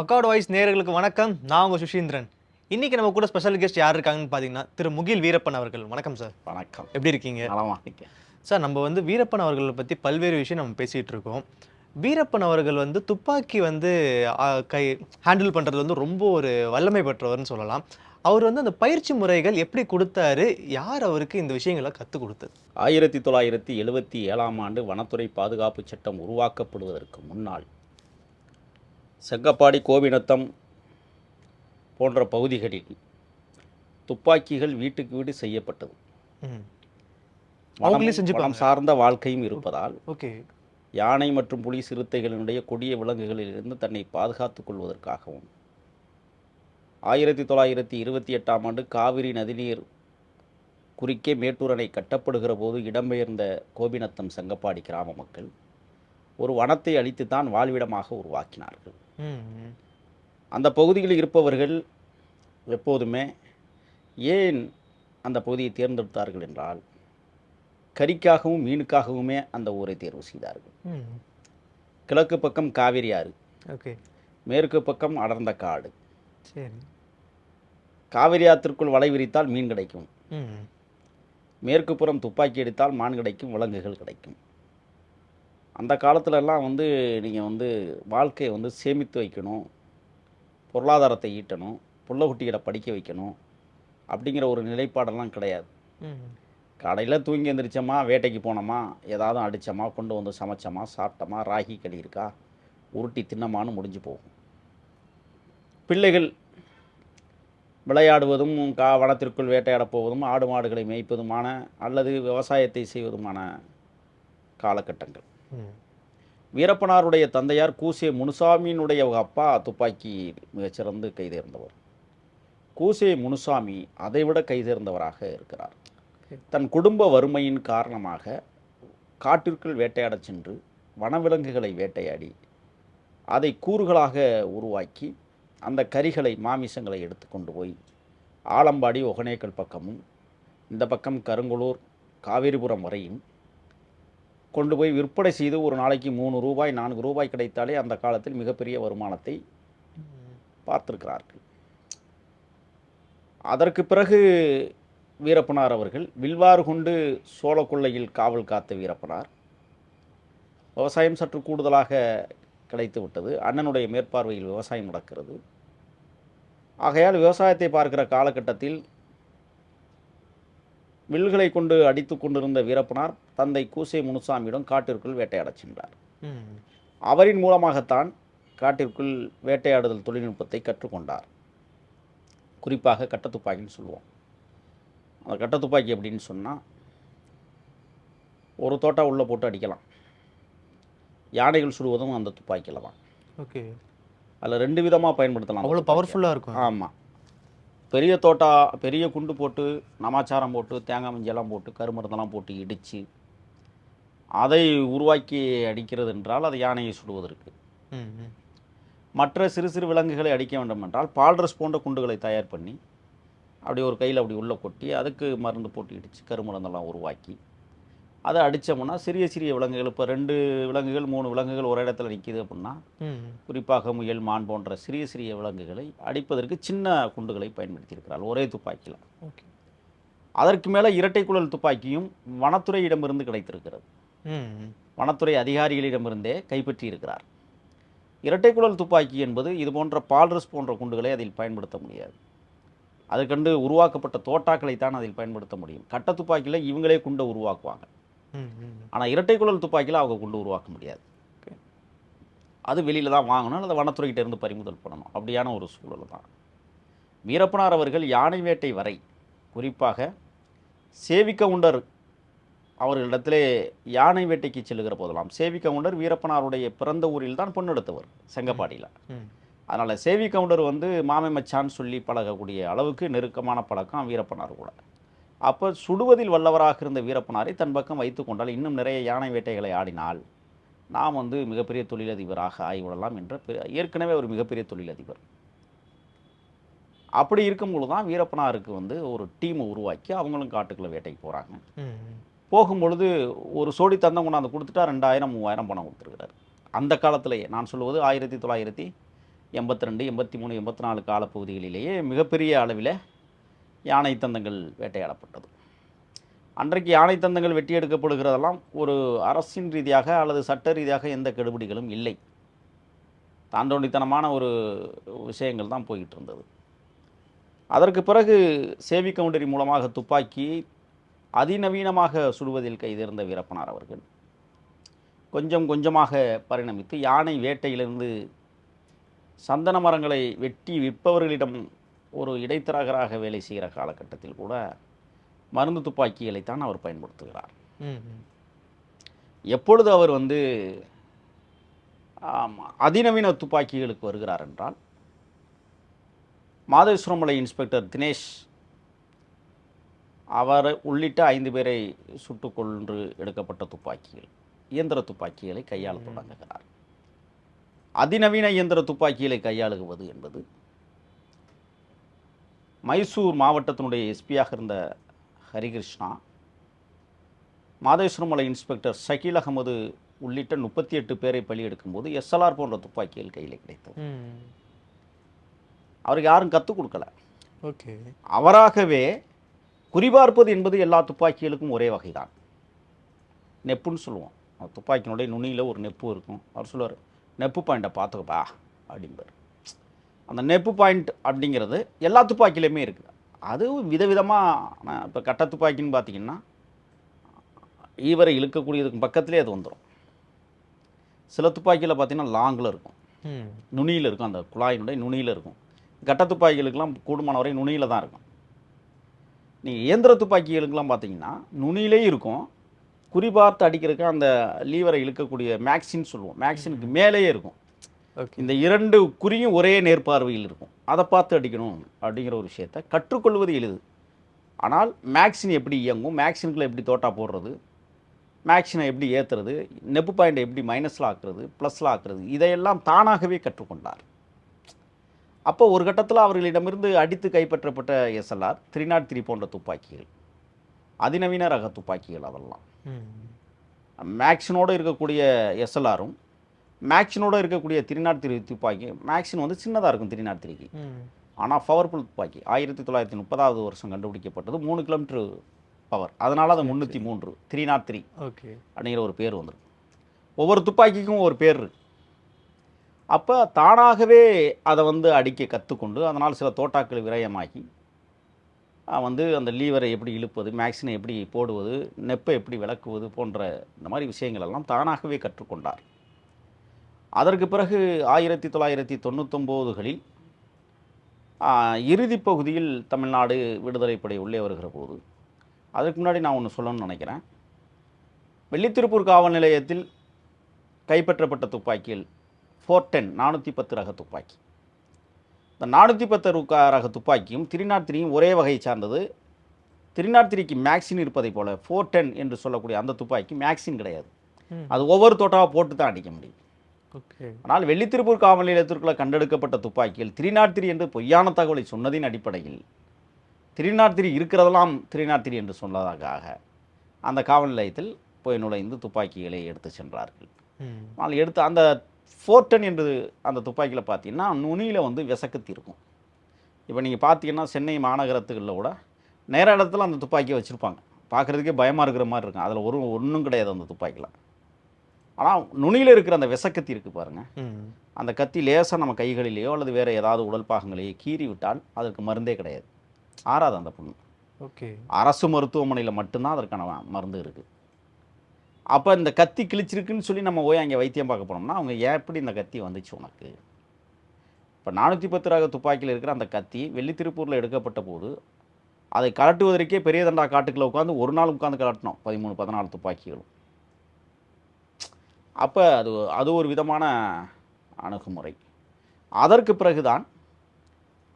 Accord voice நேயர்களுக்கு வணக்கம். நான் உங்கள் சுஷீந்திரன். இன்னைக்கு நம்ம கூட ஸ்பெஷல் கெஸ்ட் யார் இருக்காங்கன்னு பார்த்தீங்கன்னா திரு முகில் வீரப்பன் அவர்கள். வணக்கம் சார் வணக்கம். எப்படி இருக்கீங்க? நலமா சார் நம்ம வந்து வீரப்பன் அவர்களை பற்றி பல்வேறு விஷயம் நம்ம பேசிகிட்டு இருக்கோம். வீரப்பன் அவர்கள் வந்து துப்பாக்கி வந்து கை ஹேண்டில் பண்ணுறது வந்து ரொம்ப ஒரு வல்லமை பெற்றவர்னு சொல்லலாம். அவர் வந்து அந்த பயிற்சி முறைகள் எப்படி கொடுத்தாரு? யார் அவருக்கு இந்த விஷயங்களை கற்றுக் கொடுத்தது? ஆயிரத்தி தொள்ளாயிரத்தி எழுவத்தி ஏழாம் ஆண்டு வனத்துறை பாதுகாப்பு சட்டம் உருவாக்கப்படுவதற்கு முன்னால் செங்கப்பாடி கோவிநத்தம் போன்ற பகுதிகளில் துப்பாக்கிகள் வீட்டுக்கு வீடு செய்யப்பட்டது. அவங்களே சார்ந்த வாழ்க்கையும் இருப்பதால் ஓகே. யானை மற்றும் புலி சிறுத்தைகளினுடைய கொடிய விலங்குகளிலிருந்து தன்னை பாதுகாத்துக் கொள்வதற்காகவும் ஆயிரத்தி தொள்ளாயிரத்தி இருபத்தி எட்டாம் ஆண்டு காவிரி நதிநீர் குறுக்கே மேட்டூர் அணை கட்டப்படுகிற போது இடம்பெயர்ந்த கோபிநத்தம் செங்கப்பாடி கிராம மக்கள் ஒரு வனத்தை அழித்துத்தான் வாழ்விடமாக உருவாக்கினார்கள். அந்த பகுதியில் இருப்பவர்கள் எப்போதுமே ஏன் அந்த பகுதியை தேர்ந்தெடுத்தார்கள் என்றால் கறிக்காகவும் மீனுக்காகவுமே அந்த ஊரை தேர்வு செய்தார்கள். கிழக்கு பக்கம் காவிரி ஆறு ஓகே. மேற்கு பக்கம் அடர்ந்த காடு. சரி. காவிரி ஆற்றிற்குள் வலை விரித்தால் மீன் கிடைக்கும். மேற்கு புறம் துப்பாக்கி எடுத்தால் மான் கிடைக்கும் விலங்குகள் கிடைக்கும். அந்த காலத்துலலாம் வந்து நீங்கள் வந்து வாழ்க்கையை வந்து சேமித்து வைக்கணும். பொருளாதாரத்தை ஈட்டணும். புள்ள குட்டிகளை படிக்க வைக்கணும். அப்படிங்கிற ஒரு நிலைப்பாடெல்லாம் கிடையாது. ம் காலையில் தூங்கி எந்திரிச்சோமா வேட்டைக்கு போனோமா ஏதாவது அடித்தோமா கொண்டு வந்து சமைச்சோமா சாப்பிட்டோமா ராகி களி இருக்கா உருட்டி தின்னமான்னு முடிஞ்சு போகும். பிள்ளைகள் விளையாடுவதும் கா வனத்திற்குள் வேட்டையாடப் போவதும் ஆடு மாடுகளை மேய்ப்பதுமான அல்லது விவசாயத்தை செய்வதுமான காலகட்டங்கள். வீரப்பனாருடைய தந்தையார் கூசே முனுசாமியினுடைய அப்பா துப்பாக்கி மிகச்சிறந்து கைதேர்ந்தவர். கூசே முனுசாமி அதைவிட கைதேர்ந்தவராக இருக்கிறார். தன் குடும்ப வறுமையின் காரணமாக காட்டிற்குள் வேட்டையாடச் சென்று வனவிலங்குகளை வேட்டையாடி அதை கூறுகளாக உருவாக்கி அந்த கரிகளை மாமிசங்களை எடுத்து கொண்டு போய் ஆலம்பாடி ஒகனேக்கல் பக்கமும் இந்த பக்கம் கருங்குளூர் காவேரிபுரம் வரையும் கொண்டு போய் விற்பனை செய்து ஒரு நாளைக்கு மூணு ரூபாய் நான்கு ரூபாய் கிடைத்தாலே அந்த காலத்தில் மிகப்பெரிய வருமானத்தை பார்த்திருக்கிறார்கள். அதற்கு பிறகு வீரப்பனார் அவர்கள் வில்வாறு கொண்டு சோழ கொள்ளையில் காவல் காத்த வீரப்பனார். விவசாயம் சற்று கூடுதலாக கிடைத்து விட்டது. அண்ணனுடைய மேற்பார்வையில் விவசாயம் நடக்கிறது. ஆகையால் விவசாயத்தை பார்க்கிற காலகட்டத்தில் வில்களை கொண்டு அடித்து கொண்டிருந்த வீரப்பனார் தந்தை கூசே முனுசாமியிடம் காட்டிற்குள் வேட்டையாடச் சென்றார். அவரின் மூலமாகத்தான் காட்டிற்குள் வேட்டையாடுதல் தொழில்நுட்பத்தை கற்றுக்கொண்டார். குறிப்பாக கட்டத்துப்பாக்கின்னு சொல்லுவோம். அந்த கட்டத்துப்பாக்கி அப்படின்னு சொன்னால் ஒரு தோட்டா உள்ளே போட்டு அடிக்கலாம். யானைகள் சுடுவதும் அந்த துப்பாக்கியில் தான். ஓகே. அதில் ரெண்டு விதமாக பயன்படுத்தலாம். அவ்வளோ. பவர்ஃபுல்லாக இருக்கும். ஆமாம் பெரிய தோட்டா பெரிய குண்டு போட்டு நமாச்சாரம் போட்டு தேங்காய் மஞ்சள்லாம் போட்டு கருமருந்தெல்லாம் போட்டு இடித்து அதை உருவாக்கி அடிக்கிறது என்றால் அது யானையை சுடுவதற்கு. மற்ற சிறு சிறு விலங்குகளை அடிக்க வேண்டும் என்றால் பால்ரஸ் போன்ற குண்டுகளை தயார் பண்ணி அப்படி ஒரு கையில் அப்படி உள்ளே கொட்டி அதுக்கு மருந்து போட்டு இடித்து கருமருந்தெல்லாம் உருவாக்கி அதை அடித்தோம்னா சிறிய சிறிய விலங்குகள் இப்போ ரெண்டு விலங்குகள் மூணு விலங்குகள் ஒரு இடத்துல நிற்கிது அப்படின்னா குறிப்பாக முயல் மான் போன்ற சிறிய சிறிய விலங்குகளை அடிப்பதற்கு சின்ன குண்டுகளை பயன்படுத்தியிருக்கிறார். ஒரே துப்பாக்கியில். ஓகே. அதற்கு மேலே இரட்டை குழல் துப்பாக்கியும் வனத்துறையிடமிருந்து கிடைத்திருக்கிறது. வனத்துறை அதிகாரிகளிடமிருந்தே கைப்பற்றி இருக்கிறார் இரட்டை குழல் துப்பாக்கி என்பது இது போன்ற பால்ரஸ் போன்ற குண்டுகளை அதில் பயன்படுத்த முடியாது. அதுக்கண்டு உருவாக்கப்பட்ட தோட்டாக்களை தான் அதில் பயன்படுத்த முடியும். கட்ட துப்பாக்கியில் இவங்களே குண்டை உருவாக்குவாங்க. ஆனால் இரட்டை குழல் துப்பாக்கியில் அவங்க குண்டு உருவாக்க முடியாது. அது வெளியில் தான் வாங்கணும் அல்லது வனத்துறைகிட்ட இருந்து பறிமுதல் பண்ணணும். அப்படியான ஒரு சூழல் தான். வீரப்பனார் அவர்கள் யானை வேட்டை வரை குறிப்பாக சேவிக்கவுண்டர் அவர்களிடத்திலே யானை வேட்டைக்கு செல்லுகிற போதெல்லாம் சேவிக்கவுண்டர் வீரப்பனாருடைய பிறந்த ஊரில் தான் பொண்ணெடுத்தவர் செங்கப்பாடியில். அதனால் சேவி கவுண்டர் வந்து மாமை மச்சான் சொல்லி பழகக்கூடிய அளவுக்கு நெருக்கமான பழக்கம் வீரப்பனார் கூட. அப்போ சுடுவதில் வல்லவராக இருந்த வீரப்பனாரை தன் பக்கம் வைத்து கொண்டால் இன்னும் நிறைய யானை வேட்டைகளை ஆடினால் நாம் வந்து மிகப்பெரிய தொழிலதிபராக ஆகிவிடலாம் என்ற ஏற்கனவே ஒரு மிகப்பெரிய தொழிலதிபர். அப்படி இருக்கும்பொழுது தான் வீரப்பனாருக்கு வந்து ஒரு டீமை உருவாக்கி அவங்களும் காட்டுக்குள்ள வேட்டைக்கு போகிறாங்க போகும்பொழுது ஒரு சோடி தந்தம் கொண்டாந்து கொடுத்துட்டா ரெண்டாயிரம் மூவாயிரம் பணம் கொடுத்துருக்கிறார். அந்த காலத்திலேயே நான் சொல்லுவது ஆயிரத்தி தொள்ளாயிரத்தி எண்பத்தி ரெண்டு எண்பத்தி மூணு எண்பத்தி நாலு காலப்பகுதிகளிலேயே மிகப்பெரிய அளவில் யானை தந்தங்கள் வேட்டையாடப்பட்டது. அன்றைக்கு யானை தந்தங்கள் வெட்டி எடுக்கப்படுகிறதெல்லாம் ஒரு அரசின் ரீதியாக அல்லது சட்ட ரீதியாக எந்த கெடுபிடிகளும் இல்லை. தாண்டோண்டித்தனமான ஒரு விஷயங்கள் தான் போய்கிட்டு இருந்தது அதற்கு பிறகு சேவி கவுண்டரி மூலமாக துப்பாக்கி அதிநவீனமாக சுடுவதில் கைதேர்ந்த வீரப்பனார் அவர்கள் கொஞ்சம் கொஞ்சமாக பரிணமித்து யானை வேட்டையிலிருந்து சந்தன மரங்களை வெட்டி விற்பவர்களிடம் ஒரு இடைத்தரகராக வேலை செய்கிற காலகட்டத்தில் கூட மருந்து துப்பாக்கிகளைத்தான் அவர் பயன்படுத்துகிறார். எப்பொழுது அவர் வந்து அதிநவீன துப்பாக்கிகளுக்கு வருகிறார் என்றால் மாதேஸ்வரமலை இன்ஸ்பெக்டர் தினேஷ் அவர் உள்ளிட்ட ஐந்து பேரை சுட்டுக் கொன்று எடுக்கப்பட்ட துப்பாக்கிகள் இயந்திர துப்பாக்கிகளை கையாள தொடங்குகிறார். அதிநவீன இயந்திர துப்பாக்கிகளை கையாளுவது என்பது மைசூர் மாவட்டத்தினுடைய எஸ்பியாக இருந்த ஹரிகிருஷ்ணா மாதேஸ்வரமலை இன்ஸ்பெக்டர் ஷக்கீல் அகமது உள்ளிட்ட முப்பத்தி எட்டு பேரை பலி எடுக்கும்போது எஸ்எல்ஆர் போன்ற துப்பாக்கிகள் கையில் கிடைத்தது. அவருக்கு யாரும் கற்றுக் கொடுக்கல. ஓகே. அவராகவே குறிபார்ப்பது என்பது எல்லா துப்பாக்கிகளுக்கும் ஒரே வகைதான். நெப்புன்னு சொல்லுவோம். துப்பாக்கியினுடைய நுனியில் ஒரு நெப்பு இருக்கும். அவர் சொல்லுவார் நெப்பு பாயிண்ட்டை பார்த்துக்கப்பா அப்படிம்பார். அந்த நெப்பு பாயிண்ட் அப்படிங்கிறது எல்லா துப்பாக்கியிலையுமே இருக்குது அது விதவிதமாக இப்போ கட்ட துப்பாக்கின்னு பார்த்தீங்கன்னா ஈவரை இழுக்கக்கூடியதுக்கு பக்கத்துலேயே அது வந்துடும் சில துப்பாக்கியில் பார்த்தீங்கன்னா லாங்கில் இருக்கும். நுனியில் இருக்கும். அந்த குழாயினுடைய நுனியில் இருக்கும். கட்ட துப்பாக்கிகளுக்கெல்லாம் கூடுமான வரை நுனியில் தான் இருக்கும். நீங்கள் இயந்திர துப்பாக்கிகளுக்கெல்லாம் பார்த்தீங்கன்னா நுனியிலே இருக்கும். குறிபார்த்து அடிக்கிறதுக்கு அந்த லீவரை இழுக்கக்கூடிய மேக்சின் சொல்லுவோம். மேக்சினுக்கு மேலேயே இருக்கும். இந்த இரண்டு குறியும் ஒரே நேர்பார்வையில் இருக்கும். அதை பார்த்து அடிக்கணும் அப்படிங்கிற ஒரு விஷயத்தை கற்றுக்கொள்வது எளிது. ஆனால் மேக்சின் எப்படி இயங்கும்? மேக்சினுக்குள்ள எப்படி தோட்டா போடுறது? மேக்சினை எப்படி ஏற்றுறது நெப்பு பாயிண்டை எப்படி மைனஸில் ஆக்குறது? ப்ளஸில் ஆக்குறது? இதையெல்லாம் தானாகவே கற்றுக்கொண்டார். அப்போ ஒரு கட்டத்தில் அவர்களிடமிருந்து அடித்து கைப்பற்றப்பட்ட எஸ்எல்ஆர் த்ரீ நாட் த்ரீ போன்ற துப்பாக்கிகள் அதிநவீன ரக துப்பாக்கிகள் அதெல்லாம். மேக்ஸினோடு இருக்கக்கூடிய எஸ்எல்ஆரும் மேக்ஸினோடு இருக்கக்கூடிய த்ரீ நாட் த்ரீ துப்பாக்கி மேக்ஸின் வந்து சின்னதாக இருக்கும் த்ரீ நாட் த்ரீக்கு. ஆனால் பவர்ஃபுல் துப்பாக்கி. ஆயிரத்தி தொள்ளாயிரத்தி முப்பதாவது வருஷம் கண்டுபிடிக்கப்பட்டது. மூணு கிலோமீட்டர் பவர் அதனால் அது முந்நூற்றி மூன்று. Three naught three okay. அப்படிங்கிற ஒரு பேர் வந்துடும் ஒவ்வொரு துப்பாக்கிக்கும் ஒரு பேர் அப்போ தானாகவே அதை வந்து அடிக்க கற்றுக்கொண்டு அதனால் சில தோட்டாக்கள் விரயமாகி வந்து அந்த லீவரை எப்படி இழுப்பது மேக்ஸினை எப்படி போடுவது நெப்பை எப்படி விளக்குவது போன்ற இந்த மாதிரி விஷயங்கள் எல்லாம் தானாகவே கற்றுக்கொண்டார். அதற்கு பிறகு ஆயிரத்தி தொள்ளாயிரத்தி தொண்ணூத்தொம்போதுகளில் இறுதி பகுதியில் தமிழ்நாடு விடுதலை படை உள்ளே வருகிற போது அதுக்கு முன்னாடி நான் ஒன்று சொல்லணும்னு நினைக்கிறேன். வெள்ளித்திருப்பூர் காவல் நிலையத்தில் கைப்பற்றப்பட்ட துப்பாக்கிகள் ஃபோர் டென் நானூற்றி பத்து ரக துப்பாக்கி. இந்த நானூற்றி பத்து ருக்கா ரக துப்பாக்கியும் த்ரீ நாட் த்ரீயும் ஒரே வகையை சார்ந்தது. த்ரீ நாட் த்ரீக்கு மேக்சின் இருப்பதைப் போல ஃபோர் டென் என்று சொல்லக்கூடிய அந்த துப்பாக்கி மேக்சின் கிடையாது. அது ஒவ்வொரு தோட்டாவை போட்டு தான் அடிக்க முடியும். ஆனால் வெள்ளித்திருப்பூர் காவல் நிலையத்திற்குள்ள கண்டெடுக்கப்பட்ட துப்பாக்கிகள் த்ரீ நாட் த்ரீ என்று பொய்யான தகவலை சொன்னதின் அடிப்படையில் த்ரீ நாட் த்ரீ இருக்கிறதெல்லாம் த்ரீ நாட் த்ரீ என்று சொன்னதாக அந்த காவல் நிலையத்தில் போய் நுழைந்து துப்பாக்கிகளை எடுத்து சென்றார்கள். ஆனால் எடுத்து அந்த ஃபோர்டன் என்று அந்த துப்பாக்கியில் பார்த்தீங்கன்னா நுனியில் வந்து விசக்கத்தி இருக்கும் இப்போ நீங்கள் பார்த்தீங்கன்னா சென்னை மாநகரத்துகளில் கூட நேர இடத்துல அந்த துப்பாக்கியை வச்சுருப்பாங்க. பார்க்குறதுக்கே பயமாக இருக்கிற மாதிரி இருக்கும். அதில் ஒரு ஒன்றும் கிடையாது அந்த துப்பாக்கியில். ஆனால் நுனியில் இருக்கிற அந்த விசக்கத்தி இருக்குது பாருங்கள். அந்த கத்தி லேசாக நம்ம கைகளிலேயோ அல்லது வேறு ஏதாவது உடல் பாகங்களையோ கீறி விட்டால் அதற்கு மருந்தே கிடையாது. ஆறாது அந்த புண்ணு. ஓகே. அரசு மருத்துவமனையில் மட்டும்தான் அதற்கான மருந்து இருக்குது அப்போ இந்த கத்தி கிழிச்சிருக்குன்னு சொல்லி நம்ம போய் அங்கே வைத்தியம் பார்க்க போனோம்னா அவங்க எப்படி இந்த கத்தி வந்துச்சு உனக்கு? இப்போ நானூற்றி பத்து ரக துப்பாக்கியில் இருக்கிற அந்த கத்தி வெள்ளித்திருப்பூரில் எடுக்கப்பட்ட போது அதை கலட்டுவதற்கே பெரிய தண்டா காட்டுக்குள்ள உட்காந்து ஒரு நாள் உட்காந்து கலட்டினோம் பதிமூணு பதினாலு துப்பாக்கிகளும். அப்போ அது அது ஒரு விதமான அணுகுமுறை. அதற்கு பிறகுதான்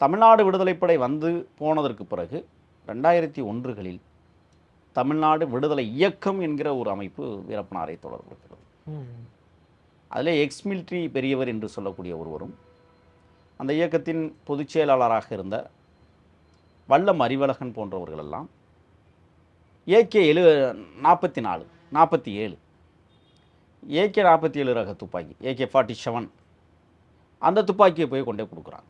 தமிழ்நாடு விடுதலைப்படை வந்து போனதற்கு பிறகு ரெண்டாயிரத்தி ஒன்றுகளில் தமிழ்நாடு விடுதலை இயக்கம் என்கிற ஒரு அமைப்பு வீரப்பனாரை தொடர்புகிறது அதில் எக்ஸ் மிலிட்ரி பெரியவர் என்று சொல்லக்கூடிய ஒருவரும் அந்த இயக்கத்தின் பொதுச் செயலாளராக இருந்த வல்லம் அறிவழகன் போன்றவர்களெல்லாம் ஏகே எழு நாற்பத்தி நாலு நாற்பத்தி ஏழு ஏகே நாற்பத்தி ஏழு ரக துப்பாக்கி ஏகே ஃபார்ட்டி செவன் அந்த துப்பாக்கியை போய் கொண்டே கொடுக்குறாங்க.